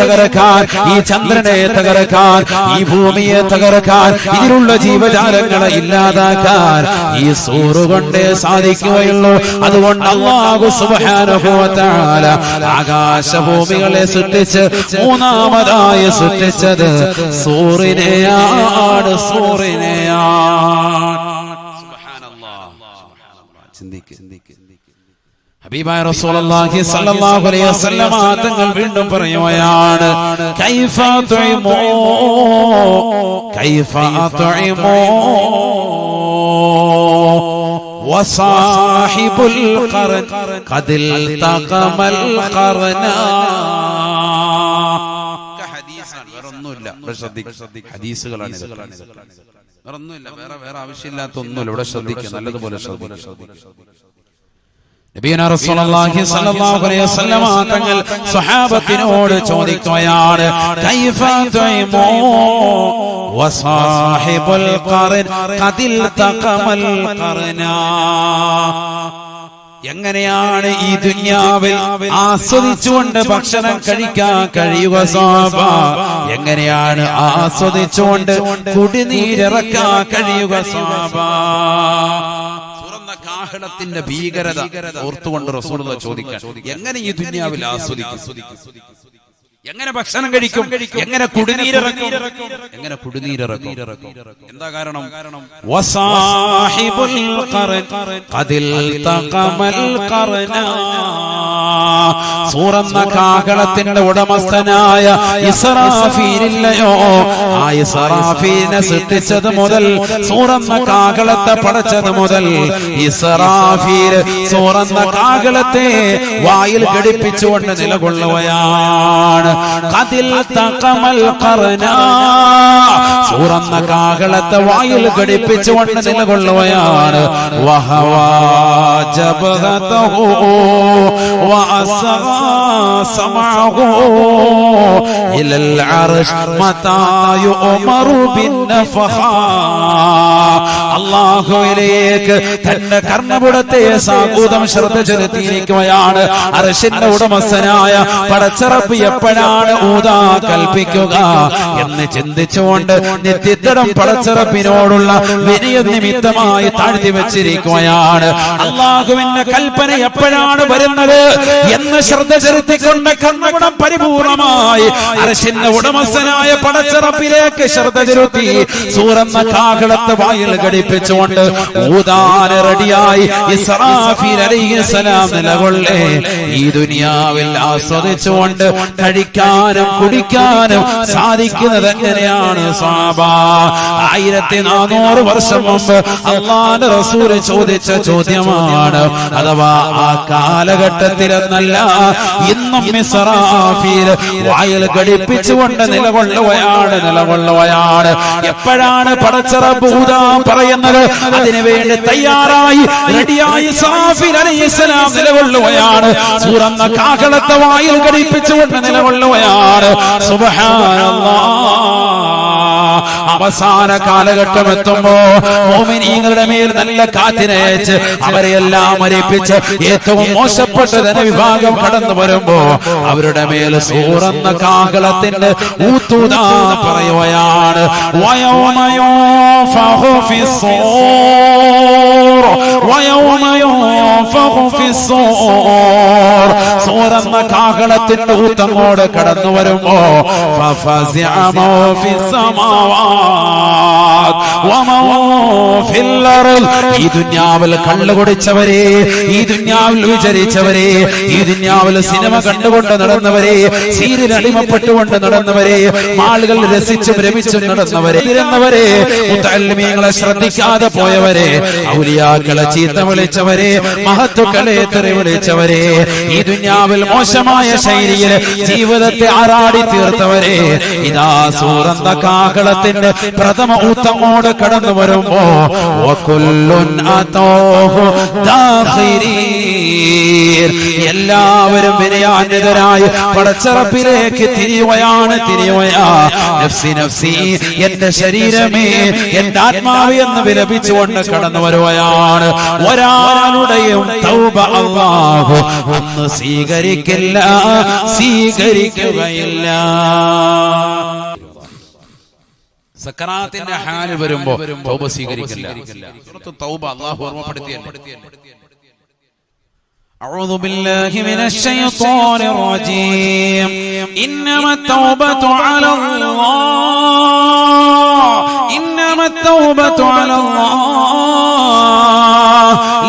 തകർക്കാൻ ഈ ചന്ദ്രനെ തകർക്കാൻ ഈ ഭൂമിയെ തകർക്കാൻ ഇതിലുള്ള ജീവജാലങ്ങളെ ഇല്ലാതാക്കാൻ ഈ സൂറ് കൊണ്ടേ സാധിക്കുകയുള്ളൂ. അതുകൊണ്ട് അള്ളാഹു തആല ആകാശഭൂമികളെ സൃഷ്ടിച്ച് മൂന്നാമതായി സൃഷ്ടിച്ചത് സൂറിനെയാണ് സൂറിനെയാണ്. ഹബീബായ റസൂലുള്ളാഹി അലൈഹി തങ്ങൾ വീണ്ടും കൈഫ കൈഫ ഹദീസുകളാണ് വേറെ വേറെ ആവശ്യമില്ലാത്ത ഒന്നുമില്ല ഇവിടെ ശ്രദ്ധിക്കുക നല്ലതുപോലെ ശ്രദ്ധിക്കുക തങ്ങൾ സ്വഹാബത്തിനോട് ചോദിക്കുകയാണ് എങ്ങനെയാണ് ഈ ദുന്യാവിൽ ആസ്വദിച്ചുകൊണ്ട് ഭക്ഷണം കഴിക്കാൻ കഴിയുക സ്വാഭ എങ്ങനെയാണ് ആസ്വദിച്ചുകൊണ്ട് കുടിനീരിറക്കാൻ കഴിയുക സ്വാഭ കാഹളത്തിന്റെ ഭീകരത ഓർത്തുകൊണ്ട് റസൂലുള്ള ചോദിക്കാൻ. എങ്ങനെ ഈ ദുന്യാവിൽ ആസ്വദിക്കും? എങ്ങനെ ഭക്ഷണം കഴിക്കും? എങ്ങനെ കുടിനീരിറക്കും എങ്ങനെ കുടിനീരിറക്കും എന്താ കാരണം? വസാഹിബുൽ തഖമൽ ഖറനാ സൂറന്ന കാഹളത്തിന്റെ ഉടമസ്ഥനായ ഇസ്രാഫീലില്ലയോ. ആ ഇസറാഫീനെ സൃഷ്ടിച്ചത് മുതൽ സൂറന്ന കാഹളത്തെ പടച്ചത് മുതൽ ഇസ്രാഫീൽ സൂറന്ന കാഹളത്തെ വായിൽ ഘടിപ്പിച്ചുകൊണ്ട് നിലകൊള്ളുകയാണ്. കതിൽ തകമൽ കറന സൂറന്ന കാഹളത്തെ വായിൽ ഘടിപ്പിച്ചു കൊണ്ട് നിലകൊള്ളുകയാണ് അള്ളാഹുവിലേക്ക് തന്റെ കർണപുടത്തെ സാകൂതം ശ്രദ്ധ ചെലുത്തിയിരിക്കുകയാണ് അർഷിന്റെ ഉടമസ്ഥനായ പടച്ചറപ്പ് എപ്പോഴും എപ്പോഴാണ് ഊതാ കൽപ്പിക്കുക എന്ന് ചിന്തിച്ചുകൊണ്ട് നിത്യത്തരം പടച്ചിറപ്പിനോടുള്ള വിനയ നിമിത്തമായി താഴ്ത്തി വെച്ചിരിക്കുകയാണ്. അള്ളാഹുവിന്റെ കൽപ്പന എപ്പോഴാണ് വരുന്നത് എന്ന് ശ്രദ്ധ ചെലുത്തിക്കൊണ്ട് കർണപുടം പരിപൂർണമായി അരശിന്റെ ഉടമസ്ഥനായ പടച്ചിറപ്പിലേക്ക് ശ്രദ്ധ ചെലുത്തി സൂറന്ന കാകളത്ത് വായിൽ ഘടിപ്പിച്ചുകൊണ്ട് ഊതാൻ റെഡിയായി ഇസ്രാഫീൽ അലൈഹിസ്സലാം നിലകൊള്ളേ. ഈ ദുനിയാവിൽ ആസ്വദിച്ചുകൊണ്ട് കഴിക്കാനും കുടിക്കാനും സാധിക്കുന്നത് എങ്ങനെയാണ് ആയിരത്തി നാനൂറ് വർഷം മുമ്പ് അള്ളാന്റെ റസൂൽ ചോദിച്ച ചോദ്യമാണ്. അഥവാ ആ കാലഘട്ടത്തിലെന്നല്ല ഇന്നും വായിൽ ഘടിപ്പിച്ചുകൊണ്ട് നിലകൊള്ളുകയാണ് നിലകൊള്ളുകയാണ് എപ്പോഴാണ് പടച്ചറ ഭൂത പറയുന്നത്? അതിനുവേണ്ടി തയ്യാറായി റെഡിയായി സാഫിൽ അലൈഹിസ്സലാം നിലകൊള്ളുകയാണ് സൂറന്ന കാഹളത്തെ വായിൽ ഘടിപ്പിച്ചുകൊണ്ട് നിലകൊള്ളുകയാണ് സുബ്ഹാനല്ലാഹ് അവസാന കാലഘട്ടം എത്തുമ്പോ മോമിനീങ്ങളുടെ മേൽ നല്ല കാറ്റിനയച്ച് അവരെയെല്ലാം മരിപ്പിച്ച് ഏറ്റവും മോശപ്പെട്ട ജനവിഭാഗം കടന്നു വരുമ്പോ അവരുടെ മേൽ സൂറന്ന കാകളത്തിന്റെ ഊത്തൂതാ പറയുകയാണ്. വയോമയോ സൂറന്ന കാഹളത്തിന്റെ ഊത്തങ്ങോട് കടന്നു വരുമ്പോ ഫഫസിഅമോ ഫിസ്സമാവാത് വമോ ഫിൽ അർൾ ഈ ദുനിയാവിൽ കള്ളു കുടിച്ചവരെ ഈ ദുന്യാവിൽ വിചരിച്ചവരെ ഈ ദുന്യാവിൽ സിനിമ കണ്ടുകൊണ്ട് നടന്നവരെ സീരിയൽ അടിമപ്പെട്ടുകൊണ്ട് നടന്നവരെ ആളുകൾ രസിച്ചും രമിച്ചും നടന്നവരെ ഇരുന്നവരെ മുത്തല്ലിമീങ്ങളെ ശ്രദ്ധിക്കാതെ പോയവരെ ഔലിയാക്കളെ ചീത്ത വിളിച്ചവരെ മഹത്തുക്കളെ തെറി വിളിച്ചവരെ ഈ ദുന്യാവിൽ മോശമായ ശൈലിയിൽ ജീവിതത്തെ ആറാടി തീർത്തവരെ ഇതാ സൂറന്ത കാഹളത്തിന്റെ പ്രഥമ ഊത്തങ്ങോട് കടന്നു വരുമ്പോ. എല്ലാവരും വിനയാന്യതരായി പടച്ചറപ്പിലേക്ക് തിരിയുകയാണ് തിരിയുകയാ. നഫ്സി നഫ്സി എന്റെ ശരീരമേ എന്റെ ആത്മാവ് എന്ന് വിലപിച്ചുകൊണ്ട് കടന്നു വരുകയാണ്. ഒരാളുടെയും തൗബ അല്ലാഹു അന്ന് സ്വീകരിക്കില്ല സ്വീകരിക്കുകയില്ല സക്കറാത്തിന്റെ ഹാല് വരുമ്പോ തൗബ സ്വീകരിക്കില്ല സൂറത്ത് തൗബ അല്ലാഹു ഓർമ്മപ്പെടുത്തിയല്ലേ أعوذ بالله من الشيطان الرجيم إنما التوبة على الله إنما التوبة على الله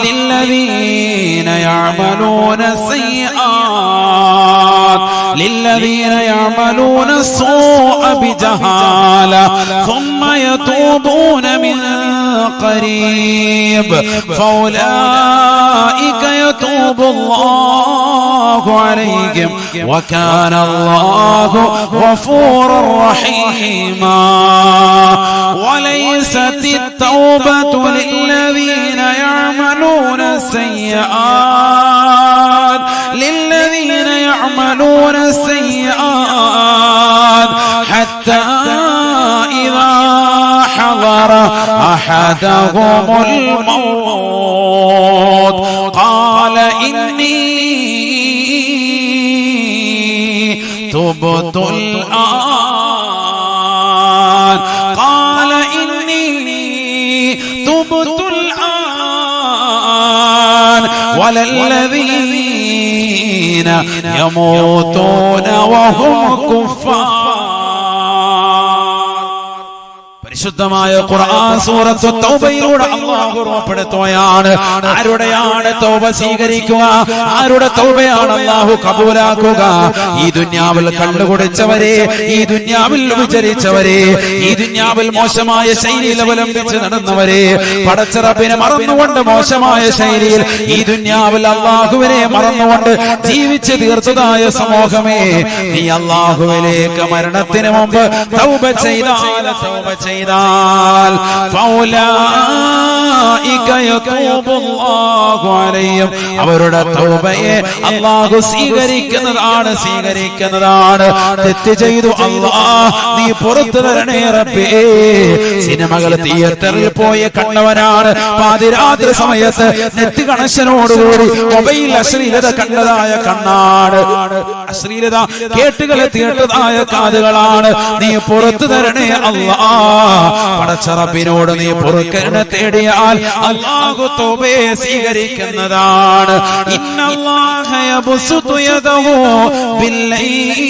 للذين يعملون السيئات للذين يعملون السوء بجهالة ثم يتوبون من قريب فأولئك يتوب الله عليهم وكان الله غفورا رحيما. وليست التوبة للذين يعملون السيئات للذين يعملون السيئات حتى إذا حضر أحدهم الموت. قال إني تبت الآن. قال إني تبت الآن. ولا الذين يموتون وهم كفار. പരിശുദ്ധമായ ഖുർആൻ സൂറത്തു തൗബയിലൂടെ അല്ലാഹു ഓർമ്മപ്പെടുത്തുകയാണ്. ആരുടെയാണ് തൗബ സ്വീകരിക്കുക? ആരുടെ തൗബയാണ് അല്ലാഹു കബൂലാക്കുക? ഈ ദുന്യാവിൽ കണ്ടുകുടിച്ചവരെ ഈ ദുന്യാവിൽ വിചരിച്ചവരെ ഈ ദുന്യാവിൽ മോശമായ ശൈലിയിൽ അവലംബിച്ച് നടന്നവരെ പടച്ചിറപ്പിനെ മറന്നുകൊണ്ട് മോശമായ ശൈലിയിൽ ഈ ദുന്യാവിൽ അള്ളാഹുവിനെ മറന്നുകൊണ്ട് ജീവിച്ച് തീർത്തതായ സമൂഹമേ നീ അള്ളാഹുവിലേക്ക് മരണത്തിന് മുമ്പ് തൗബ ചെയ്താൽ തൗബ ചെയ്താൽ അവരുടെ തൗബയെ അള്ളാഹു സ്വീകരിക്കുന്നതാണ് സ്വീകരിക്കുന്നതാണ്. തെറ്റ് ചെയ്തു അള്ളാ നീ പുറത്തു തരണേ റബ്ബേ. സിനിമകൾ തിയേറ്ററിൽ പോയ കണ്ടവനാണ് പാതിരാത്രി സമയത്ത് നെറ്റ് കണക്ഷനോടുകൂടി മൊബൈൽ അശ്ലീലത കണ്ടതായ കണ്ണാണ്. അശ്ലീലത കേട്ടുകളെ തീട്ടതായ കാതുകളാണ്. നീ പുറത്തു തരണേ അള്ളാ പടച്ചറപ്പിനോട് നീ പൊറുക്കനെ തേടിയാൽ അല്ലാഹു തൗബയെ സ്വീകരിക്കുന്നതാണ്. ഇന്നല്ലാഹ യബ്സുതു യദഹു ബില്ലൈൽ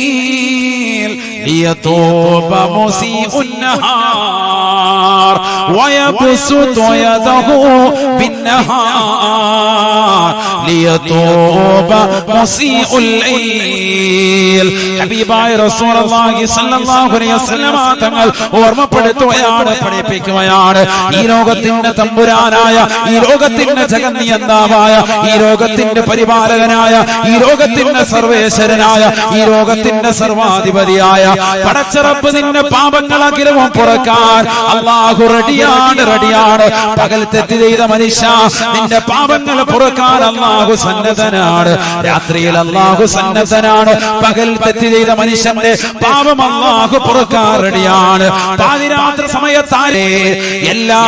ليتوب مسيء النهار ويبسط يده بالنهار ليتوب مسيء الليل ഹബീബായ റസൂലുള്ളാഹി സ്വല്ലല്ലാഹു അലൈഹി വസല്ലമ തങ്ങൾ ഓർമ്മപ്പെടുത്തുകയാണ് പഠിപ്പിക്കുകയാണ് ഈ ലോകത്തിന്റെ തമ്പുരാനായ ഈ ലോകത്തിന്റെ ജഗന്നിയന്താവായ ഈ ലോകത്തിന്റെ പരിപാലകനായ ഈ ലോകത്തിന്റെ സർവേശ്വരനായ ഈ ലോകത്തിന്റെ സർവാധിപതിയായ പടച്ചറപ്പ് നിന്റെ പാപങ്ങളകിലവും പുറക്കാൻ അള്ളാഹു റെഡിയാണ് റെഡിയാണ് പകൽ തെറ്റ് ചെയ്ത മനുഷ്യ നിന്റെ പാപങ്ങൾ പുറക്കാൻ അള്ളാഹു സന്നദ്ധനാണ്. രാത്രിയിൽ അള്ളാഹു സന്നദ്ധനാണ്. പകൽ തെറ്റ് ചെയ്ത മനുഷ്യന്റെ പാപം അള്ളാഹു പുറക്കാൻ റെഡിയാണ്. പാതിരാത്രി സമയത്താലേ എല്ലാ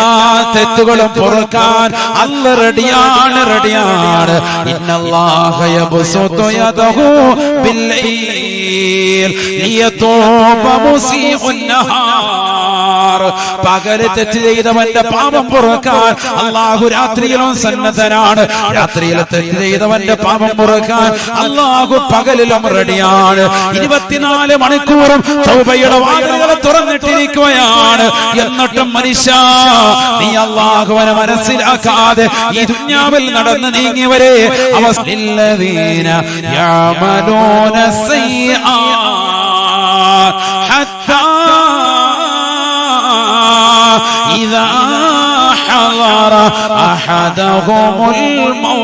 തെറ്റുകളും പുറക്കാൻ അല്ല റെഡിയാണ് റെഡിയാണ്. ഇന്നല്ലാഹ യബ്സുതു യദഹു ബില്ലൈൽ ലിയതൂബ മുസീഉൻ നഹാർ പകൽ തെറ്റ് ചെയ്തവന്റെ പാപം പുറക്കാൻ അള്ളാഹു രാത്രിയിലും സന്നദ്ധനാണ്. രാത്രിയിൽ തെറ്റ് ചെയ്തവന്റെ പാപം പുറക്കാൻ അള്ളാഹു പകലിലും റെഡിയാണ്. ഇരുപത്തിനാല് മണിക്കൂറും തൗബയുടെ വാതിലുകൾ തുറന്നിട്ടിരിക്കുകയാണ്. എന്നിട്ടും മനുഷ്യ നീ അള്ളാഹുവനെ മനസ്സിലാക്കാതെ ഈ ദുഞ്ഞാവിൽ നടന്ന് നീങ്ങിയവരെ അവസ്ഥീന حتى إذا حضر أحدهم الموت.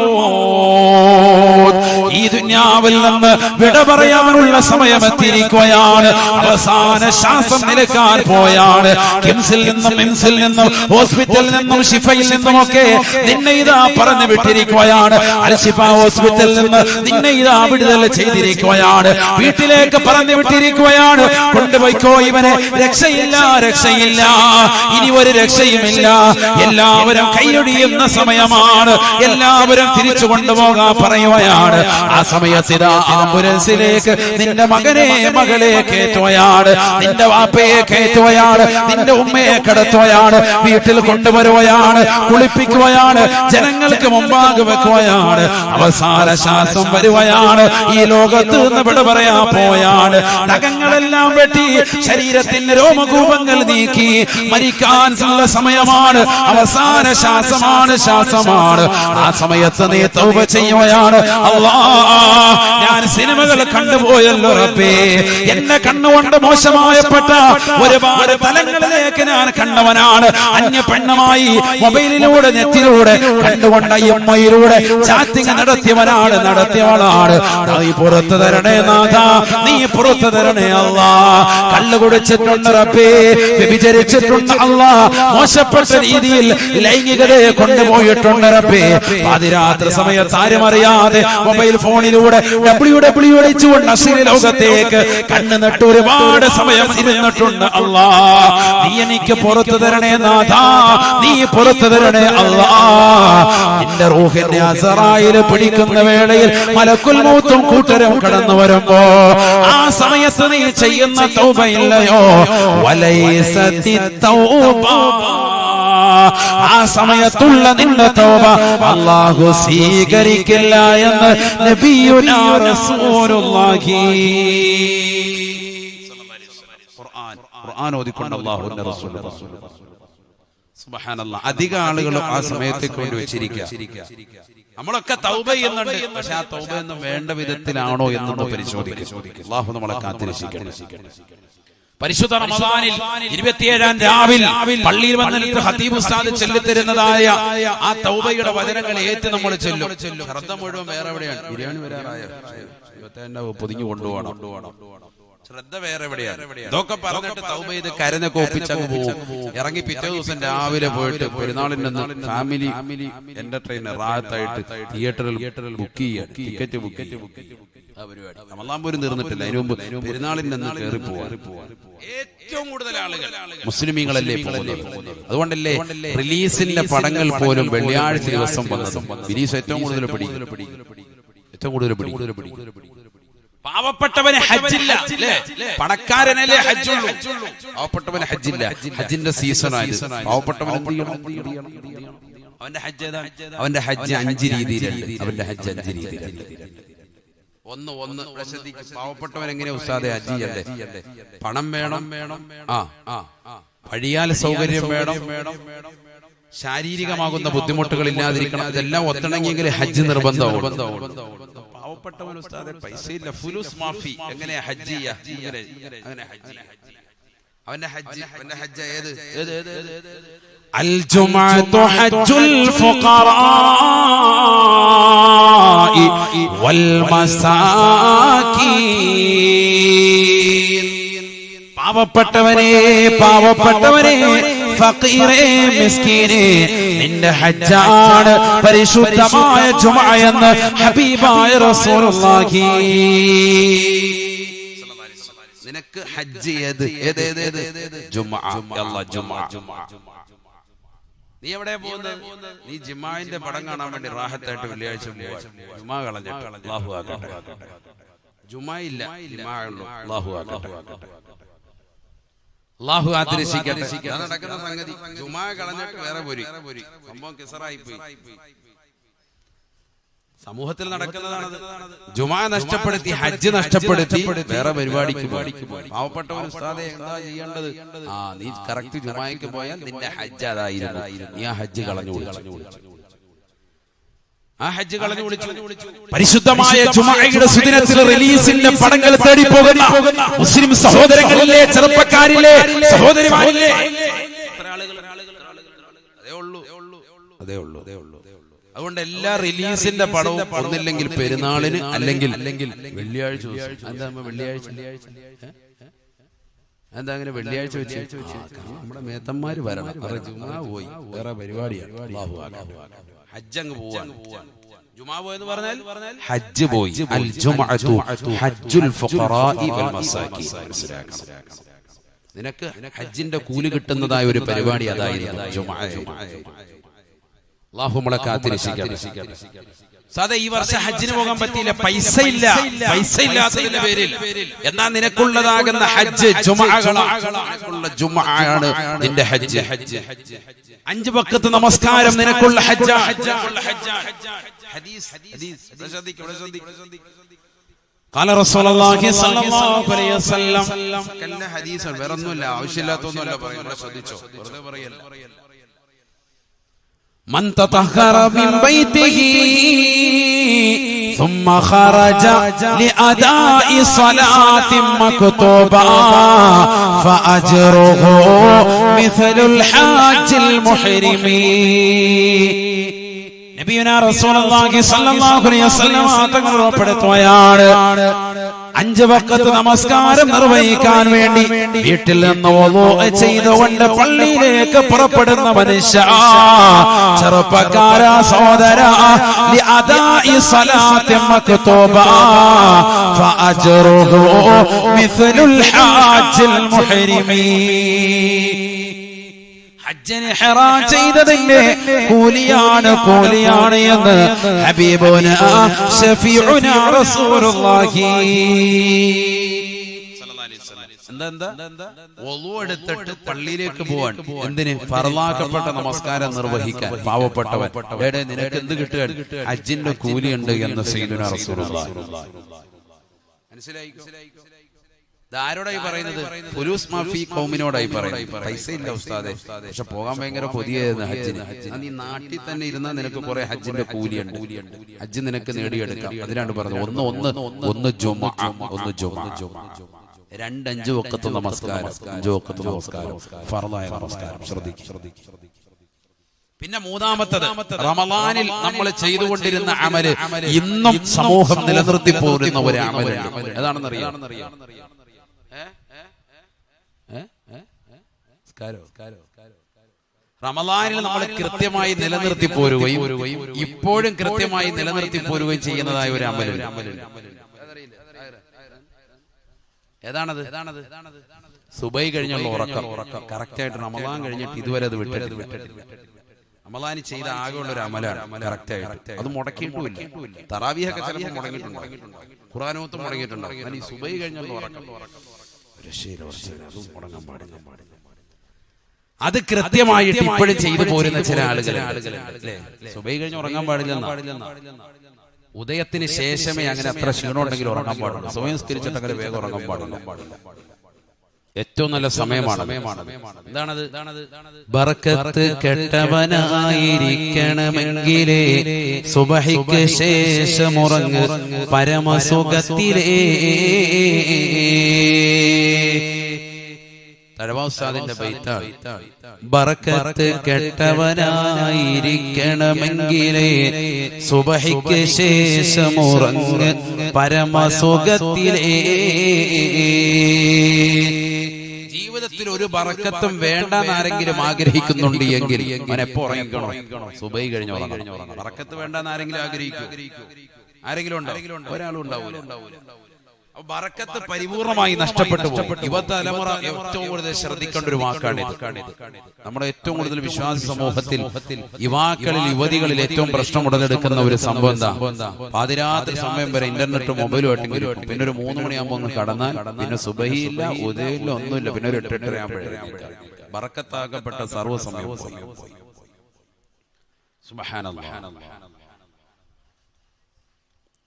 ഈ ദുന്യാവിൽ നിന്ന് വിട പറയാനുള്ള സമയം എത്തിയിരിക്കുകയാണ് അവസാന ശ്വാസം നിലക്കാൻ പോയാണ്. കിംസിൽ നിന്നും മിംസിൽ നിന്നും ഹോസ്പിറ്റലിൽ നിന്നും ഷിഫയിൽ നിന്നുമൊക്കെ നിന്നെ ഇതാ പറഞ്ഞു വിട്ടിരിക്കുകയാണ്. അൽഷിഫ ഹോസ്പിറ്റലിൽ നിന്ന് നിന്നെ ഇതാ വിടുതൽ ചെയ്തിരിക്കുകയാണ്. വീട്ടിലേക്ക് പറഞ്ഞു വിട്ടിരിക്കുകയാണ്. കൊണ്ടുപോയിക്കോ ഇവനെ. രക്ഷയില്ല രക്ഷയില്ല ഇനി ഒരു രക്ഷയുമില്ല. എല്ലാവരും കൈയൊടിയുന്ന സമയമാണ്. എല്ലാവരും തിരിച്ചു കൊണ്ടുപോകാൻ പറയുകയാണ്. ആ സമയത്ത് ആംബുലൻസിലേക്ക് നിന്റെ മകനെ മകളെ കയറ്റുകയാണ് നിന്റെ വാപ്പയെ കയറ്റുകയാണ് നിന്റെ ഉമ്മയെ കിടത്തുകയാണ് വീട്ടിൽ കൊണ്ടുവരുകയാണ് കുളിപ്പിക്കുകയാണ് ജനങ്ങൾക്ക് മുമ്പാകെ വെക്കുകയാണ് അവസാന ശ്വാസം വരുവയാണ് ഈ ലോകത്ത് നിന്ന് വിട പറയാ പോയാണ് നഖങ്ങളെല്ലാം വെട്ടി ശരീരത്തിന്റെ രോമകൂപങ്ങൾ നീക്കി മരിക്കാൻ സമയമാണ്. അവസാന ശ്വാസമാണ് ശ്വാസമാണ്. ആ സമയത്ത് നീ തൗബ ചെയ്യുകയാണ് അല്ലാ ഞാൻ സിനിമകൾ കണ്ടുപോയല്ലോ റബ്ബേ. എന്നെ കണ്ണുകൊണ്ട് മോശമായപ്പെട്ട ഒരുപാട് തലങ്ങളിലേക്ക് ഞാൻ കണ്ടവനാണ്. അന്യ പെണ്ണമായി മൊബൈലിലൂടെ നെറ്റിലൂടെ കണ്ടുകൊണ്ട് അയ്യമ്മയിലൂടെ ചാറ്റിങ് നടത്തിയവനാണ് നടത്തിയവളാണ്. നീ പുറത്തു തരണേ നാഥ നീ പുറത്തു തരണേ അല്ലാ. കള്ളു കുടിച്ചിട്ടുണ്ട് റബ്ബേ വ്യഭിചരിച്ചിട്ടുണ്ട് അല്ലാ. മോശപ്പെട്ട രീതിയിൽ ലൈംഗികതയെ കൊണ്ടുപോയിട്ടുണ്ട് റബ്ബേ. പാതിരാത്രി സമയത്ത് ആരും അറിയാതെ മൊബൈൽ ഫോണിലൂടെ ഡബ്ല്യു ഡബ്ല്യു അടിച്ചുകൊണ്ട് നസീർ ലോകത്തേക്ക് കണ്ണ് നട്ട് ഒരുപാട് സമയം ഇരുന്നിട്ടുണ്ട് അല്ലാ. നീ എനിക്ക് പുറത്തു തരണേ നാഥാ. നീ പുറത്തു തരണേ അല്ലാ. നിന്റെ റൂഹിന്റെ അസറായിൽ പിടിക്കുന്ന വേളയിൽ മലക്കുൽ മൂത്തും കൂട്ടരും കടന്നു വരുമ്പോ ആ സമയത്ത് നീ ചെയ്യുന്ന തൗബയില്ലയോ വലൈസത്തി തൗബ. ആ സമയത്തുള്ള നിന്റെ തോബ അള്ളാഹു സ്വീകരിക്കില്ല എന്ന് നബിയുനാ റസൂലുള്ളാഹി. ഖുർആൻ ഓതിക്കൊണ്ട് അല്ലാഹുവിന്റെ റസൂൽ സുബ്ഹാനല്ലാഹ്. അധിക ആളുകളും ആ സമയത്തേക്ക് വേണ്ടി വെച്ചിരിക്കുക. നമ്മളൊക്കെ തൗബ ചെയ്യുന്നുണ്ട്. പക്ഷെ ആ തൗബ എന്ന് വേണ്ട വിധത്തിലാണോ എന്നൊന്ന് പരിശോധിക്കും. അള്ളാഹു നമ്മളെ കാത്തിരക്ഷിക്കട്ടെ. പരിശുദ്ധ റമദാനിൽ ഇരുപത്തിയേഴാം രാവിൽ പള്ളിയിൽ വന്നിട്ട് ഹതീബ് ഉസ്താദ് ചൊല്ലിത്തരുന്നതായ ആ തൗബയുടെ വചനങ്ങൾ ഏറ്റ് നമ്മൾ ചെല്ലും. ശ്രദ്ധ മുഴുവൻ വേറെ എവിടെയാണ്? ബിരിയാണി വരാറായ? പൊതിഞ്ഞു കൊണ്ടുപോകണം. ശ്രദ്ധ വേറെ എവിടെയാണ്? ഇതൊക്കെ പറഞ്ഞിട്ട് തൗബ ചെയ്ത് കരഞ്ഞൊക്കെ ഒപ്പിച്ചങ്ങ് പോകും. ഇറങ്ങി പിറ്റേ ദിവസം രാവിലെ പോയിട്ട് പെരുന്നാളിന്റെ നിന്ന് ഫാമിലി എന്റർടൈനർ ആയിട്ട് തിയേറ്ററിൽ ബുക്ക് ചെയ്യാൻ ടിക്കറ്റ് ബുക്ക് ചെയ്യുക റമദാൻ പോലും തീർന്നിട്ടില്ല. അതിനു മുമ്പ് പെരുന്നാളിന്റെ അന്ന് കയറി പോവാൻ ഏറ്റവും കൂടുതൽ ആളുകൾ. മുസ്ലിമീങ്ങളല്ലേ അതുകൊണ്ടല്ലേ റിലീസിന്റെ പടങ്ങൾ പോലും വെള്ളിയാഴ്ച ദിവസം വന്നതും. റിലീസ് ഏറ്റവും കൂടുതൽ പിടി. ഏറ്റവും കൂടുതൽ പിടി. പാവപ്പെട്ടവന് ഹജ്ജില്ല. പണക്കാരനല്ലേ ഹജ്ജുള്ളൂ. പാവപ്പെട്ടവന് ഹജ്ജില്ല. ഹജ്ജിന്റെ സീസൺ പാവപ്പെട്ടവൻ? അവന്റെ ഹജ്ജ് ഏതാണ്? അവന്റെ ഹജ്ജ് അഞ്ച് രീതിയിലല്ല അവന്റെ ഹജ്ജ് അഞ്ച് രീതിയിലുണ്ട്. ഒന്ന് ഒന്ന് ഇവിടെ ശ്രദ്ധിക്ക്. പാവപ്പെട്ടവൻ എങ്ങനെ ഉസ്താദെ ഹജ്ജ് ചെയ്യണ്ടേ പണം വേണം വേണം ആ ആ വഴിയാൽ സൗകര്യം വേണം ശാരീരികമാകുന്ന ബുദ്ധിമുട്ടുകൾ ഇല്ലാതിരിക്കണം ഇതെല്ലാം ഒത്തണമെങ്കിൽ ഹജ്ജ് നിർബന്ധമാണ് പാവപ്പെട്ടവൻ ഉസ്താദെ പൈസ ഇല്ല ഫുലൂസ് മാഫി എങ്ങനെ ഹജ്ജ് ചെയ്യാ ഇങ്ങനെ, അങ്ങനെ ഹജ്ജ് ചെയ്യാ. അവന്റെ ഹജ്ജ് അവന്റെ ഹജ്ജ് ഏത് ഏത് ഏത് ഏത് ഏത് الجمعة حج الفقراء والمساكين പാവപ്പെട്ടവനെ പാവപ്പെട്ടവനെ ഫക്കീറേ മിസ്കീനെ നിന്റെ ഹജ്ജാണ് പരിശുദ്ധമായ ജുമ ഹബീബായ റസൂലുള്ളാഹി. നിനക്ക് ഹജ്ജ് ഏത്? ഏത് ഏത് ഏത്? ജുമാ. ജുമാ അല്ലാ ജുമ. നീ എവിടെ പോകുന്നത്? നീ ജിമാവിന്റെ പടം കാണാൻ വേണ്ടി റാഹത്തായിട്ട് വെള്ളിയാഴ്ച ജുമാ കളഞ്ഞിട്ട്. അല്ലാഹു ആക്കട്ടെ. ജുമാ ഇല്ല ആക്കട്ടെ. അള്ളാഹു നടക്കുന്ന സംഗതി. ജുമാ കളഞ്ഞിട്ട് വേറെ പോരി. സംഭവം കിസറായി പോയി സമൂഹത്തിൽ നടക്കുന്നതാണത്. ജുമാ നഷ്ടപ്പെടുത്തി ഹജ്ജ് നഷ്ടപ്പെടുത്തി വേറെ പരിപാടിക്ക് പാവപ്പെട്ട പാവപ്പെട്ടവൻ ഉസ്താദെ എന്താ ചെയ്യേണ്ടത്? ആ നീ കറക്റ്റ് ജുമായ്ക്ക് പോയാൽ നിന്റെ ഹജ്ജ് അതായിരുന്നു നീ ആ ഹജ്ജ് കളഞ്ഞു ആ ഹജ്ജ് കളഞ്ഞു വിളിച്ചു. പരിശുദ്ധമായ ജുമായുടെ സുദിനത്തിൽ റിലീസിന്റെ പടങ്ങൾ തേടി പോകുന്ന മുസ്ലിം സഹോദരങ്ങളിലെ ചെറുപ്പക്കാരിലെ സഹോദരിമാരിലെ. അതേ ഉള്ളൂ. അതേ ഉള്ളൂ. അതേ ഉള്ളൂ. അതുകൊണ്ട് എല്ലാ റിലീസിന്റെ പടവും ഒന്നില്ലെങ്കിൽ പെരുന്നാളിന് അല്ലെങ്കിൽ അല്ലെങ്കിൽ വെള്ളിയാഴ്ച. എന്താ വെള്ളിയാഴ്ച? എന്താ അങ്ങനെ വെള്ളിയാഴ്ച വെച്ച്? നമ്മുടെ മേത്തന്മാര് വരണം. പോയി. വേറെ പരിപാടിയാണ്. അല്ലാഹു പോവാൻ ജുമാ പോയെന്ന് പറഞ്ഞാൽ ഹജ്ജ് പോയി. അൽ ജുമഅതു ഹജ്ജുൽ ഫുഖറാഇ വൽ മസാകീൻ മനസ്സിലാക്കണം. നിനക്ക് ഹജ്ജിന്റെ കൂലി കിട്ടുന്നതായ ഒരു പരിപാടി അതായിരുന്നു ജുമഅ അള്ളാഹു നമ്മളെ കാത്തിരക്ഷിക്കട്ടെ സാധാ ഈ വർഷം ഹജ്ജിന് പോകാൻ പറ്റിയില്ല പൈസ ഇല്ല പൈസ ഇല്ലാത്തതിന്റെ പേരിൽ എന്നാ നിനക്കുള്ളതാകുന്ന ഹജ്ജ് ജുമഅകളാണ് ജുമഅയാണ് നിന്റെ ഹജ്ജ് അഞ്ച് പക്കത്ത് നമസ്കാരം നിനക്കുള്ള ഹജ്ജ ഹദീസ് ഹദീസ് ശ്രദ്ധിക്കുക ഇവിടെ ശ്രദ്ധിക്കുക قال رسول الله صلى الله عليه وسلم കല്ല ഹദീസാണ് വേറെ ഒന്നുമില്ല ആവശ്യമില്ലാത്തൊന്നുമല്ല പറയുന്നത് ശ്രദ്ധിച്ചോ വെറുതെ പറയല്ല من تطهر من بيته ثم خرج لأداء صلاة مكتوبة فأجره مثل الحاج المحرم നബിയുന റസൂലുള്ളാഹി സ്വല്ലല്ലാഹു അലൈഹി വസല്ലം തങ്ങൾ ഉറപ്പെടുത്തുകയാണ് അഞ്ച് വക്കത്ത് നമസ്കാരം നിർവഹിക്കാൻ വേണ്ടി വീട്ടിൽ നിന്ന് വളൂ ചെയ്തുകൊണ്ട് പള്ളിയിലേക്ക് പുറപ്പെടുന്ന മനുഷ്യ ചെറുപ്പക്കാര സഹോദര لأداء صلاة مكتوبة فأجره مثل الحاج المحرم ഹജ്ജിന് ഹെറാം ചെയ്തതിന്റെ കൂലിയാണ് കൂലിയാണ് എന്ന് ഹബീബോന ഷഫീഉന റസൂലുള്ളാഹി. എടുത്തിട്ട് പള്ളിയിലേക്ക് പോവാൻ. എന്തിന്? ഫർലാക്കപ്പെട്ട നമസ്കാരം നിർവഹിക്കാൻ. പാവപ്പെട്ടവൻ. എടേ നിനക്ക് എന്ത് കിട്ടുക ഹജ്ജിന്റെ കൂലിയുണ്ട് എന്ന് റസൂലുള്ളാഹി. മനസ്സിലായി ആരോടായി പറയുന്നത്? ഫുലൂസ് മാഫി കൗമിനോടായി പറയുന്നത്. പൈസ ഇല്ല ഉസ്താദെ. പക്ഷെ പോകാൻ ഭയങ്കര പുതിയതായിരുന്നു ഹജ്ജിന്. നീ നാട്ടിൽ തന്നെ ഇരുന്നാൽ നിനക്ക് കുറെ ഹജ്ജിന്റെ കൂലിയുണ്ട്. ഹജ്ജ് നിനക്ക് നേടിയെടുക്കാം അതിനാണ് പറഞ്ഞത് ഒന്ന് ഒന്ന് ഒന്ന് ജുമ ഒന്ന് ജുമ. രണ്ടഞ്ചു വക്കത്ത് നമസ്കാരം. അഞ്ച് വക്കത്ത് നമസ്കാരം. ഫറലായ നമസ്കാരം. ശ്രദ്ധിക്കും. പിന്നെ മൂന്നാമത്തത് റമദാനിൽ നമ്മൾ ചെയ്തുകൊണ്ടിരുന്ന അമൽ ഇന്നും സമൂഹം നിലനിർത്തി പോരുന്ന ഒരു അമൽ ഏതാണെന്നറിയാം റമദാനിൽ നമ്മൾ കൃത്യമായി നിലനിർത്തി പോരുകയും ഇപ്പോഴും കൃത്യമായി നിലനിർത്തി പോരുകയും ചെയ്യുന്നതായ ഒരു അമൽ ഏതാണത്? സുബൈ കഴിഞ്ഞുള്ള ഉറക്കം. കറക്റ്റ് ആയിട്ട് റമദാൻ കഴിഞ്ഞിട്ട് ഇതുവരെ അത് വിട്ടിട്ടില്ല. റമദാനി ചെയ്ത ആകെയുള്ള ഒരു അമലാണ് കറക്റ്റ് ആയിട്ട് അത് മുടക്കിയിട്ടുമില്ല. തറാവിയൊക്കെ ചിലപ്പോൾ മുടങ്ങിയിട്ടുണ്ട്. ഖുറാനോത്ത് മുടങ്ങിയിട്ടുണ്ട്. ഈ സുബൈ കഴിഞ്ഞുള്ള ഉറക്കം. മുടങ്ങാൻ പാടില്ല. അത് കൃത്യമായിട്ട് ഇപ്പോഴും ചെയ്തു പോരുന്ന ചില ആളുകൾ സുബൈ കഴിഞ്ഞ് ഉറങ്ങാൻ പാടില്ല ഉദയത്തിന് ശേഷമേ അങ്ങനെ അത്ര ക്ഷീണം ഉണ്ടെങ്കിൽ ഉറങ്ങാൻ പാടുള്ളൂ. സ്വയം സ്ഥിരിച്ചിട്ട് അങ്ങനെ വേഗം ഉറങ്ങാൻ പാടുള്ളൂ ഏറ്റവും നല്ല സമയമാണ് ബർക്കത്ത് കെട്ടവനായിരിക്കണമെങ്കിലേ സുബഹിക്ക് ശേഷമുറങ്ങ് പരമസുഖത്തിലേ. തഴവാസാദിന്റെ ബൈത്താണ് ബറക്കത്ത് കെട്ടവനായിരിക്കണമെങ്കിലേ സുബഹിക്ക് ശേഷമുറങ്ങ് പരമസുഖത്തിലേ ജീവിതത്തിൽ ഒരു ബറക്കത്തും വേണ്ടെന്ന് ആരെങ്കിലും ആഗ്രഹിക്കുന്നുണ്ട് എങ്കിൽ അവൻ എപ്പോ ഉറങ്ങിക്കണോ? സുബൈ കഴിഞ്ഞ് ബറക്കത്ത് വേണ്ടെന്ന് ആരെങ്കിലും ആഗ്രഹിക്കും ആരെങ്കിലും ഉണ്ടോ? ഒരാളും ഉണ്ടാവൂല. അപ്പൊ ബറക്കത്ത് പരിപൂർണമായി നഷ്ടപ്പെട്ടു യുവതലമുറ ഏറ്റവും കൂടുതൽ ശ്രദ്ധിക്കേണ്ട ഒരു വാക്കാണ് നമ്മുടെ ഏറ്റവും കൂടുതൽ വിശ്വാസ സമൂഹത്തിൽ യുവാക്കളിൽ യുവതികളിൽ ഏറ്റവും പ്രശ്നം ഉടലെടുക്കുന്ന ഒരു സംഭവം എന്താ? പാതിരാത്രി സമയം വരെ ഇന്റർനെറ്റും മൊബൈലും ആയിട്ടെങ്കിലും ഇരിക്കും. പിന്നെ ഒരു മൂന്ന് മണിയാകുമ്പോൾ ഒന്ന് കടന്നാൽ പിന്നെ സുബഹിയില്ല ഉദയില്ല ഒന്നുമില്ല പിന്നെ ഒരു എട്ടെട്ടരയാകുമ്പോഴേ ബറക്കത്താക്കപ്പെട്ട സർവസമയം. സുബ്ഹാനല്ലാഹ്. നബിയുനാ റസൂലുള്ളാഹി സ്വല്ലല്ലാഹു അലൈഹി വസല്ലം തങ്ങൾ ദുആ ഇറക്കുകയാണ്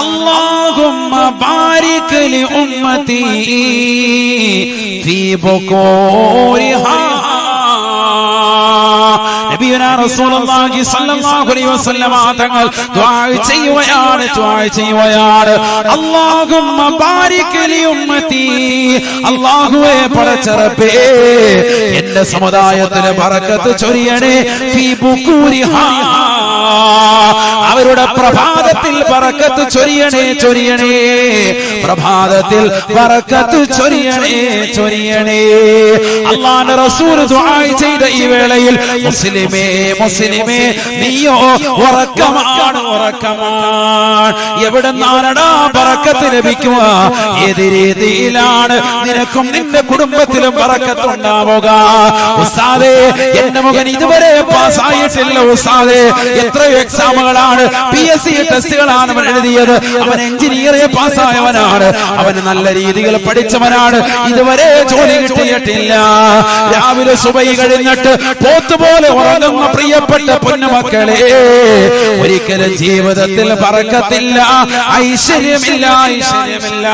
അല്ലാഹുമ്മ ബാരിക് ലി ഉമ്മതി ഫീ ബുകൂരിഹാ റസൂലുള്ളാഹി സ്വല്ലല്ലാഹു അലൈഹി വസല്ലമ തങ്ങൾ ദുആ ദുആ അല്ലാഹുമ്മ എന്റെ സമുദായത്തിന് ബറക്കത്ത് ചൊരിയണേ ഫീ അവരുടെ പ്രഭാതത്തിൽ പറക്കത്ത് ചൊരിയണേ ചൊരിയണേ പ്രഭാതത്തിൽ പറക്കത്ത് ചൊരിയണേ ചൊരിയണേ. അള്ളാന്റെ റസൂൽ ചെയ്ത ഈ വേളയിൽ മുസ്ലിമേ മുസ്ലിമേ നീയോ ഉറക്കമാണ് ഉറക്കമാണ്. എവിടെ നാരടാ പറക്കത്ത് ലഭിക്കുക? ഏത് രീതിയിലാണ് നിനക്കും നിന്റെ കുടുംബത്തിലും പറക്കത്തുണ്ടാവുക ഉസ്താദേ എന്റെ മകൻ ഇതുവരെ പാസ്സായിട്ടില്ല ഉസ്താദേ. എത്രയോ എക്സാമുകളാണ് പി എസ് സി ടെസ്റ്റുകളാണ് അവൻ എഴുതിയത്. അവൻ എഞ്ചിനീയറെ പാസ്സായവനാണ്. അവന് നല്ല രീതിയിൽ പഠിച്ചവനാണ്. ഇതുവരെ ജോലി കിട്ടിയിട്ടില്ല. രാവിലെ സുബൈ കഴിഞ്ഞിട്ട് പോത്തുപോലെ ഉറങ്ങുന്ന പ്രിയപ്പെട്ട പൊന്നുമക്കളെ ഒരിക്കലും ജീവിതത്തിൽ പറക്കത്തില്ല. ഐശ്വര്യമില്ല ഐശ്വര്യമില്ല.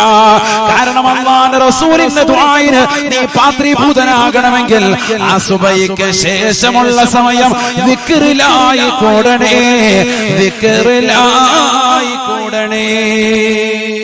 കാരണം അള്ളാന്റെ റസൂലിന്റെ ദ്വായിന് നീ പാത്രീഭൂതനാകണമെങ്കിൽ ആ സുബൈക്ക് ശേഷമുള്ള സമയം വിക്റിലായി കൂടണേ. വിക്റിലായി കൂടണേ.